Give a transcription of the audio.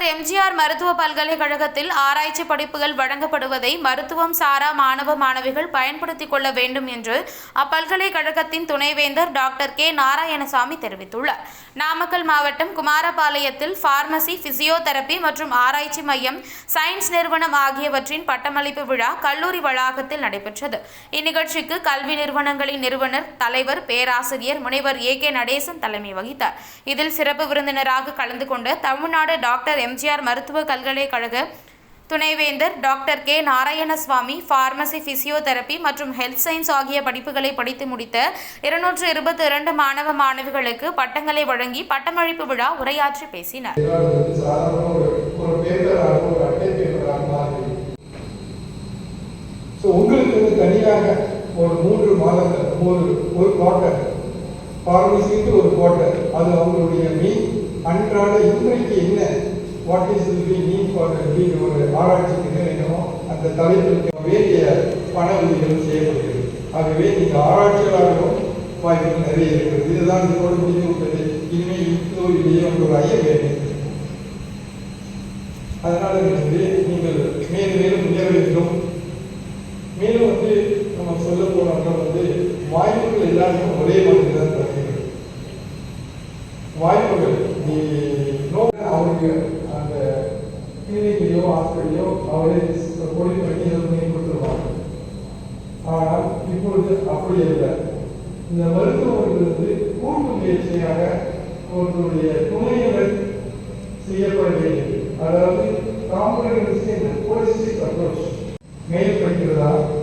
மருத்துவ பல்கலைக்கழகத்தில் ஆராய்ச்சி படிப்புகள் வழங்கப்படுவதை மருத்துவம் சாரா மாணவ மாணவிகள் பயன்படுத்திக் கொள்ள வேண்டும் என்று அப்பல்கலைக்கழகத்தின் துணைவேந்தர் டாக்டர் கே நாராயணசாமி தெரிவித்துள்ளார். நாமக்கல் மாவட்டம் குமாரபாளையத்தில் பார்மசி பிசியோதெரபி மற்றும் ஆராய்ச்சி மையம் சயின்ஸ் நிறுவனம் ஆகியவற்றின் பட்டமளிப்பு விழா கல்லூரி வளாகத்தில் நடைபெற்றது. இந்நிகழ்ச்சிக்கு கல்வி நிறுவனங்களின் நிறுவனர் தலைவர் பேராசிரியர் முனைவர் ஏ கே நடேசன் தலைமை வகித்தார். இதில் சிறப்பு விருந்தினராக கலந்து கொண்ட தமிழ்நாடு டாக்டர் எம்ஜிஆர் மருத்துவ பல்கலைக்கழக துணைவேந்தர் doctor K Narayanaswamy pharmacy physiotherapy மற்றும் ஹெல்த் சயின்ஸ் ஆகிய படிப்புகளை படித்து முடித்த இருநூற்று இருபத்தி இரண்டு மாணவ மாணவிகளுக்கு பட்டங்களை வழங்கி பட்டமளிப்பு விழா உரையாற்றி பேசினார். உங்களுக்கு வந்து தனியாக ஒரு மூன்று மாதங்கள் ஒரு ஒரு குவார்ட்டர் ஃபார்மசிக்கு ஒரு குவார்ட்டர் அது அவங்களுடைய மீன் அன்றாட இன்றைக்கு என்ன what is will be need for ஒரு ஆராய்ச்சிக்கு என்ன அந்த தலைப்பிற்கு வேண்டிய பண உதவிகள் செய்யப்படுகிறது. ஆகவே நீங்கள் ஆராய்ச்சியாளர்களும் வாய்ப்புகள் நிறைய இருக்கிறது. இதுதான் இதோடு முடிந்து விட்டது. இனிமேல் இந்தோ இல்லையோ ஒரு ஐயம் வேண்டும் அதனால வந்து நீங்கள் மேலும் மேலும் உயர வேண்டும். மேலும் வந்து நம்ம சொல்ல போனோம்னா வந்து வாய்ப்புகள் எல்லாருக்கும் ஒரே மாதிரி தான் தருகிறது. வாய்ப்புகள் நீ நோ அவருக்கு அந்த கிளினிக்லையோ அவரே கோடி பண்ணி பண்ணி கொடுத்துருவாங்க ஆனால் இப்பொழுது அப்படி இல்லை இந்த மருத்துவர்களுக்கு கூட்டு முயற்சியாக ஒருவருடைய துணையுடன் செய்யப்பட வேண்டியது அதாவது காம்பனன்ட் அப்ரோச் மேல் படிக்கிறதா